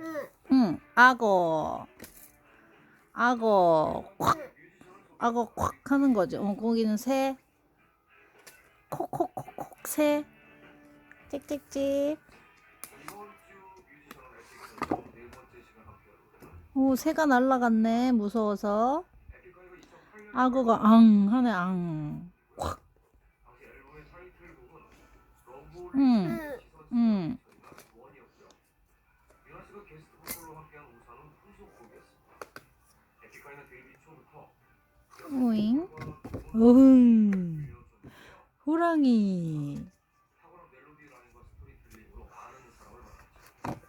응. 응, 악어. 악어, 콱. 악어 콱 하는 거지. 어, 거기는 새. 콕콕콕콕 새. 찍찍찍. 오, 새가 날라갔네. 무서워서. 악어가 앙 하네, 앙. 콱. 응. 오잉. 어흥. 호랑이.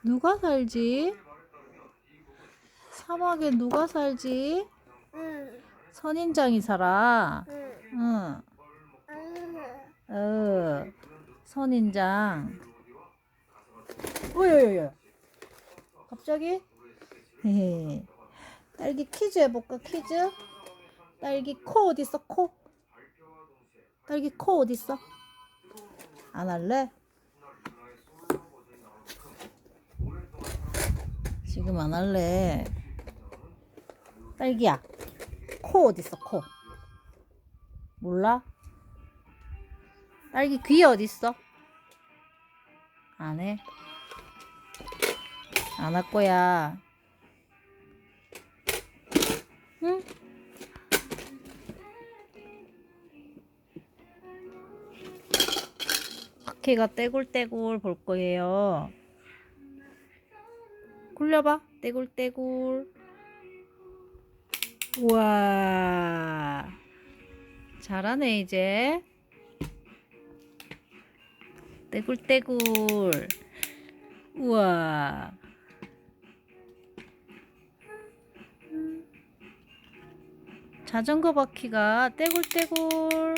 누가 살지? 사막에 누가 살지? 응. 선인장이 살아. 응. 응. 응. 어. 선인장. 오여여여. 갑자기? 헤헤. 딸기 퀴즈 해볼까? 퀴즈? 딸기 코 어딨어? 코? 딸기 코 어딨어? 안 할래? 지금 안 할래. 딸기야. 코 어딨어? 코. 몰라? 딸기 귀 어딨어? 안 해? 안 할 거야. 응? 박해가 떼굴떼굴 볼 거예요. 굴려봐. 떼굴떼굴. 우와. 잘하네, 이제. 떼굴떼굴. 우와. 자전거 바퀴가 떼굴떼굴.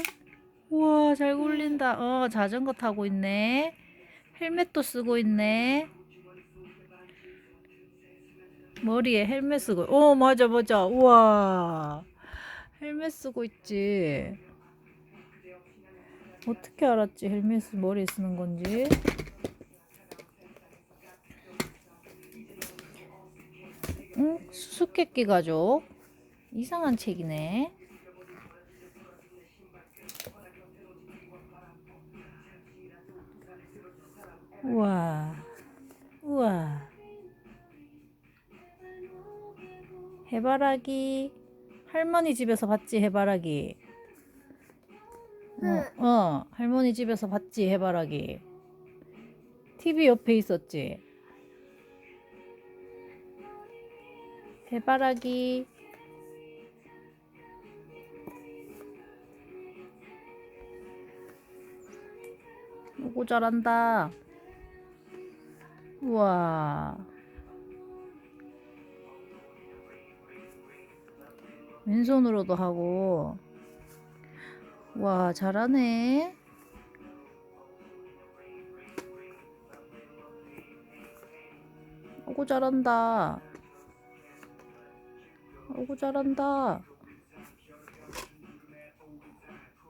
우와, 잘 굴린다. 어, 자전거 타고 있네. 헬멧도 쓰고 있네. 머리에 헬멧 쓰고. 어, 맞아, 맞아. 우와. 헬멧 쓰고 있지. 어떻게 알았지? 헬멧을 머리에 쓰는 건지. 응? 수수께끼 가족. 이상한 책이네. 우와. 우와. 해바라기. 할머니 집에서 봤지, 해바라기. 어, 어, 할머니 집에서 봤지, 해바라기. TV 옆에 있었지. 해바라기. 오고 잘한다. 우와. 왼손으로도 하고. 와, 잘하네. 오고 잘한다. 오고 잘한다.